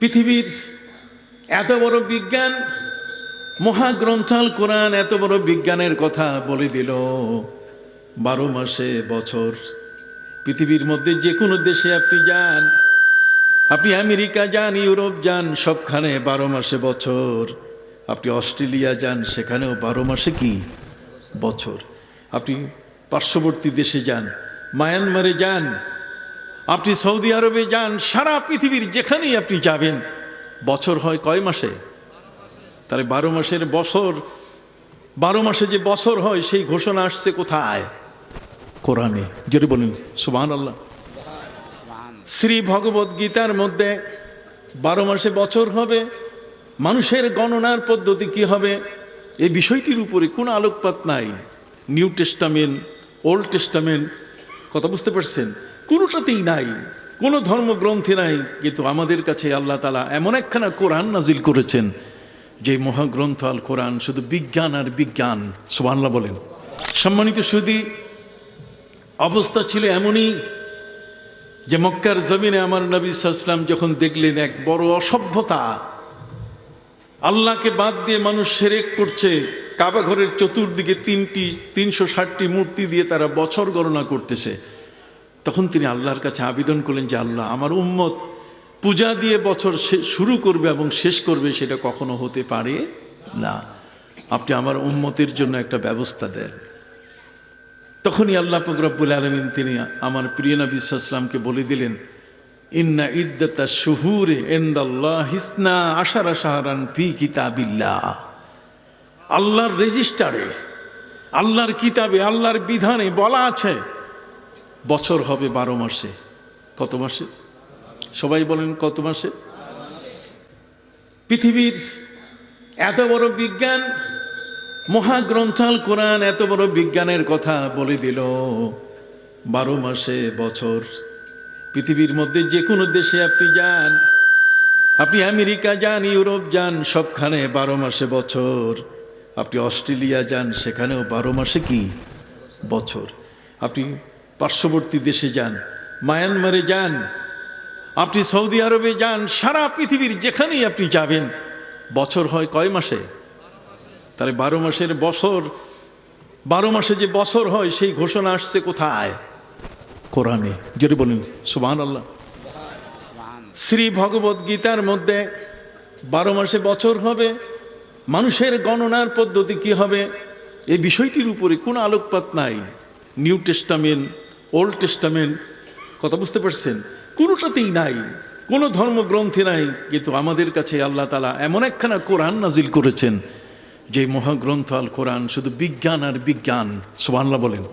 পৃথিবীর এত বড় বিজ্ঞান, মহাগ্রন্থাল কোরআন এত বড় বিজ্ঞানের কথা বলে দিল। বারো মাসে বছর। পৃথিবীর মধ্যে যে কোনো দেশে আপনি যান, আপনি আমেরিকা যান, ইউরোপ যান, সবখানে বারো মাসে বছর। আপনি অস্ট্রেলিয়া যান, সেখানেও বারো মাসে কি? বছর। আপনি পার্শ্ববর্তী দেশে যান, মায়ানমারে যান আপনি সৌদি আরবে যান, সারা পৃথিবীর যেখানেই আপনি যাবেন, বছর হয় কয় মাসে? তাহলে বারো মাসের বছর, বারো মাসে যে বছর হয়, সেই ঘোষণা আসছে কোথায়? কোরআনে। যেটা বলুন সুবাহ আল্লাহ শ্রী ভগবত গীতার মধ্যে বারো মাসে বছর হবে, মানুষের গণনার পদ্ধতি কি হবে? এই বিষয়টির উপরে কোনো আলোকপাত নাই। নিউ টেস্টামেন্ট, ওল্ড টেস্টামেন্ট, কথা বুঝতে পারছেন? কোনোটাতেই নাই, কোনো ধর্মগ্রন্থে নাই, কিন্তু আমাদের কাছে আল্লাহ তালা এমন একখানা কোরআন নাজিল করেছেন, যে মহাগ্রন্থ আল কোরআন শুধু বিজ্ঞান আর বিজ্ঞান, সুবহানাল্লাহ বলেন। সম্মানিত সুদী অবস্থা ছিল এমনই, যে মক্কার জমিনে আমার নবী সাল্লাম যখন দেখলেন এক বড় অসভ্যতা, আল্লাহকে বাদ দিয়ে মানুষ সেরেক করছে কাবাঘরের চতুর্দিকে তিনটি, তিনশো ষাটটি মূর্তি দিয়ে তারা বছর গণনা করতেছে। তখন তিনি আল্লাহর কাছে আবেদন করলেন যে আল্লাহ, আমার উম্মত পূজা দিয়ে বছর শুরু করবে এবং শেষ করবে সেটা কখনো হতে পারে না। আপনি আমার উম্মতের জন্য একটা ব্যবস্থা দেন। তখনই আল্লাহ ফকরাবুল আলমিন তিনি আমার প্রিয় নবী ইসলামকে বলে দিলেন, ইন্না ইদ্দাতা শুহুরে এন্দাল্লাহ হিসনা আশারা সাহারান ফি কিতাবিল্লাহ। আল্লাহর রেজিস্টারে, আল্লাহর কিতাবে, আল্লাহর বিধানে বলা আছে বছর হবে বারো মাসে। কত মাসে? সবাই বলেন কত মাসে? পৃথিবীর এত বড় বিজ্ঞান, মহাগ্রন্থাল কোরআন এত বড় বিজ্ঞানের কথা বলে দিল। বারো মাসে বছর। পৃথিবীর মধ্যে যে কোনো দেশে আপনি যান, আপনি আমেরিকা যান, ইউরোপ যান, সবখানে বারো মাসে বছর। আপনি অস্ট্রেলিয়া যান, সেখানেও বারো মাসে কি? বছর। আপনি পার্শ্ববর্তী দেশে যান, মায়ানমারে যান, আপনি সৌদি আরবে যান, সারা পৃথিবীর যেখানেই আপনি যাবেন, বছর হয় কয় মাসে? তাহলে বারো মাসের বছর, বারো মাসে যে বছর হয়, সেই ঘোষণা আসছে কোথায়? কোরআনে যেটা বলুন সুবাহ আল্লাহ শ্রী ভগবত গীতার মধ্যে বারো মাসে বছর হবে, মানুষের গণনার পদ্ধতি কি হবে? এই বিষয়টির উপরে কোনো আলোকপাত নাই, নিউ টেস্টামেন্ট ওল্ড টেস্টামেন্ট কথা বুঝতে পারছেন? কোনোটাতেই নাই, কোনো ধর্মগ্রন্থে নাই, কিন্তু আমাদের কাছে আল্লাহ তালা এমন একখানা কোরআন নাজিল করেছেন, যে মহাগ্রন্থ আল কোরআন শুধু বিজ্ঞান আর বিজ্ঞান, সুবহানাল্লাহ বলেন।